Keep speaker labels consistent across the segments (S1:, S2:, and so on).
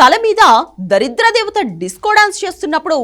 S1: తల మీద దరిద్ర దేవత డిస్కో డాన్స్ చేస్తున్నప్పుడు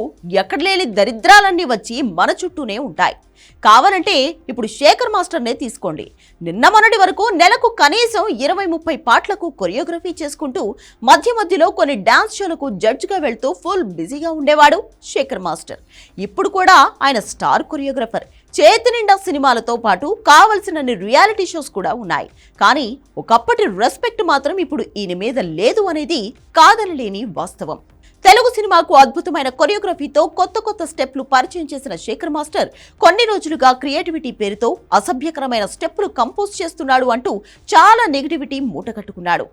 S1: ఎక్కడ లేని దరిద్రాలన్నీ వచ్చి మన చుట్టూనే ఉంటాయి. కావాలంటే ఇప్పుడు శేఖర్ మాస్టర్నే తీసుకోండి. నిన్న మొన్నటి వరకు నెలకు కనీసం ఇరవై ముప్పై పాటలకు కొరియోగ్రఫీ చేసుకుంటూ మధ్య మధ్యలో కొన్ని డాన్స్ షోలకు జడ్జిగా వెళ్తూ ఫుల్ బిజీగా ఉండేవాడు శేఖర్ మాస్టర్. ఇప్పుడు కూడా ఆయన స్టార్ కొరియోగ్రఫర్. చేతి నిండా సినిమాలతో పాటు కావలసినన్ని రియాలిటీ షోస్ కూడా ఉన్నాయి. కానీ ఒకప్పటి రెస్పెక్ట్ మాత్రం ఇప్పుడు ఈయన మీద లేదు అనేది కాదనలేని వాస్తవం. తెలుగు సినిమాకు అద్భుతమైన కొరియోగ్రఫీతో కొత్త కొత్త స్టెప్లు పరిచయం చేసిన శేఖర్ మాస్టర్ కొన్ని రోజులుగా క్రియేటివిటీ పేరుతో అసభ్యకరమైన స్టెప్లు కంపోజ్ చేస్తున్నాడు అంటూ చాలా నెగిటివిటీ మూటగట్టుకున్నాడు.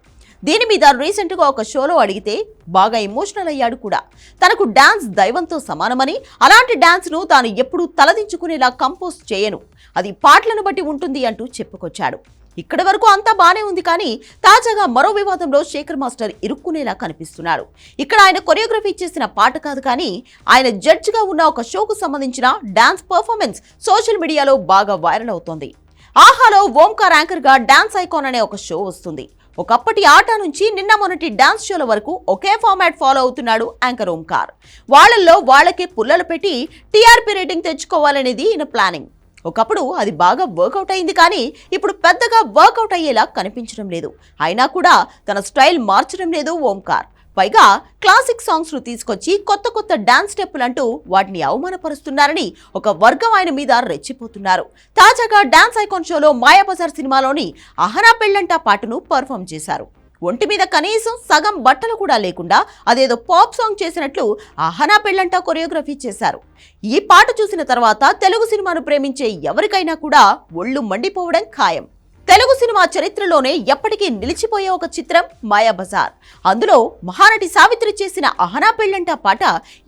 S1: దీని మీద రీసెంట్గా ఒక షోలో అడిగితే బాగా ఎమోషనల్ అయ్యాడు కూడా. తనకు డాన్స్ దైవంతో సమానమని అలాంటి డాన్స్ను తాను ఎప్పుడూ తలదించుకునేలా కంపోజ్ చేయను. అది పాటలను బట్టి ఉంటుంది అంటూ చెప్పుకొచ్చాడు. ఇక్కడి వరకు అంతా బానే ఉంది కానీ తాజాగా మరో వివాదంలో శేఖర్ మాస్టర్ ఇరుక్కునేలా కనిపిస్తున్నాడు ఇక్కడ ఆయన కొరియోగ్రఫీ చేసిన పాట కాదు కానీ ఆయన జడ్జిగా ఉన్న ఒక షోకు సంబంధించిన డాన్స్ పర్ఫార్మెన్స్ సోషల్ మీడియాలో బాగా వైరల్ అవుతోంది. ఆహాలో ఓంకార్ యాంకర్గా డాన్స్ ఐకాన్ అనే ఒక షో వస్తుంది. ఒకప్పటి ఆట నుంచి నిన్న మొన్నటి డాన్స్ షోల వరకు ఒకే ఫార్మాట్ ఫాలో అవుతున్నాడు యాంకర్ ఓంకార్. వాళ్ళల్లో వాళ్ళకే పుల్లలు పెట్టి టీఆర్పీ రేటింగ్ తెచ్చుకోవాలనేది ఈయన ప్లానింగ్. ఒకప్పుడు అది బాగా వర్కౌట్ అయింది కానీ ఇప్పుడు పెద్దగా వర్కౌట్ అయ్యేలా కనిపించడం లేదు. అయినా కూడా తన స్టైల్ మార్చడం లేదు ఓంకార్. పైగా క్లాసిక్ సాంగ్స్ను తీసుకొచ్చి కొత్త కొత్త డాన్స్ స్టెప్పులు అంటూ వాటిని అవమానపరుస్తున్నారని ఒక వర్గం ఆయన మీద రెచ్చిపోతున్నారు. తాజాగా డాన్స్ ఐకాన్ షోలో మాయాబజార్ సినిమాలోని అహనా పెళ్ళంటా పాటను పర్ఫామ్ చేశారు. ఒంటి మీద కనీసం సగం బట్టలు కూడా లేకుండా అదేదో పాప్ సాంగ్ చేసినట్లు అహనా పెళ్ళంటా కొరియోగ్రఫీ చేశారు. ఈ పాట చూసిన తర్వాత తెలుగు సినిమాను ప్రేమించే ఎవరికైనా కూడా ఒళ్ళు మండిపోవడం ఖాయం. తెలుగు సినిమా చరిత్రలోనే ఎప్పటికీ నిలిచిపోయే ఒక చిత్రం మాయాబజార్ అందులో మహానటి సావిత్రి చేసిన అహనా పెళ్ళంట పాట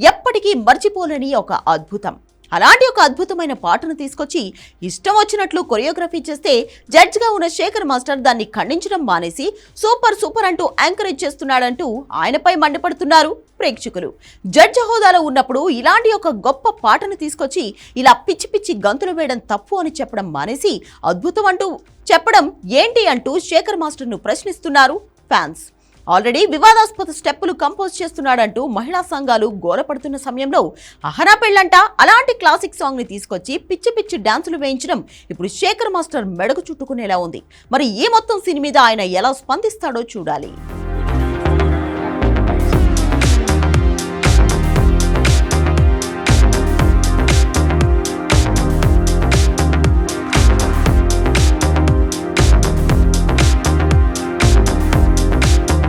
S1: ఎప్పటికీ మర్చిపోలేని ఒక అద్భుతం. అలాంటి ఒక అద్భుతమైన పాటను తీసుకొచ్చి ఇష్టం వచ్చినట్లు కొరియోగ్రఫీ చేస్తే జడ్జ్గా ఉన్న శేఖర్ మాస్టర్ దాన్ని ఖండించడం మానేసి సూపర్ సూపర్ అంటూ యాంకరేజ్ చేస్తున్నాడంటూ ఆయనపై మండిపడుతున్నారు ప్రేక్షకులు. జడ్జి హోదాలో ఉన్నప్పుడు ఇలాంటి ఒక గొప్ప పాటను తీసుకొచ్చి ఇలా పిచ్చి పిచ్చి గంతులు వేయడం తప్పు అని చెప్పడం మానేసి అద్భుతం అంటూ చెప్పడం ఏంటి అంటూ శేఖర్ మాస్టర్ను ప్రశ్నిస్తున్నారు ఫ్యాన్స్. ఆల్రెడీ వివాదాస్పద స్టెప్పులు కంపోజ్ చేస్తున్నాడంటూ మహిళా సంఘాలు గోలపడుతున్న సమయంలో అహనా పెళ్ళంట అలాంటి క్లాసిక్ సాంగ్ని తీసుకొచ్చి పిచ్చి పిచ్చి డాన్సులు వేయించడం ఇప్పుడు శేఖర్ మాస్టర్ మెడకు చుట్టుకునేలా ఉంది. మరి ఈ మొత్తం సీన్ మీద ఆయన ఎలా స్పందిస్తాడో చూడాలి.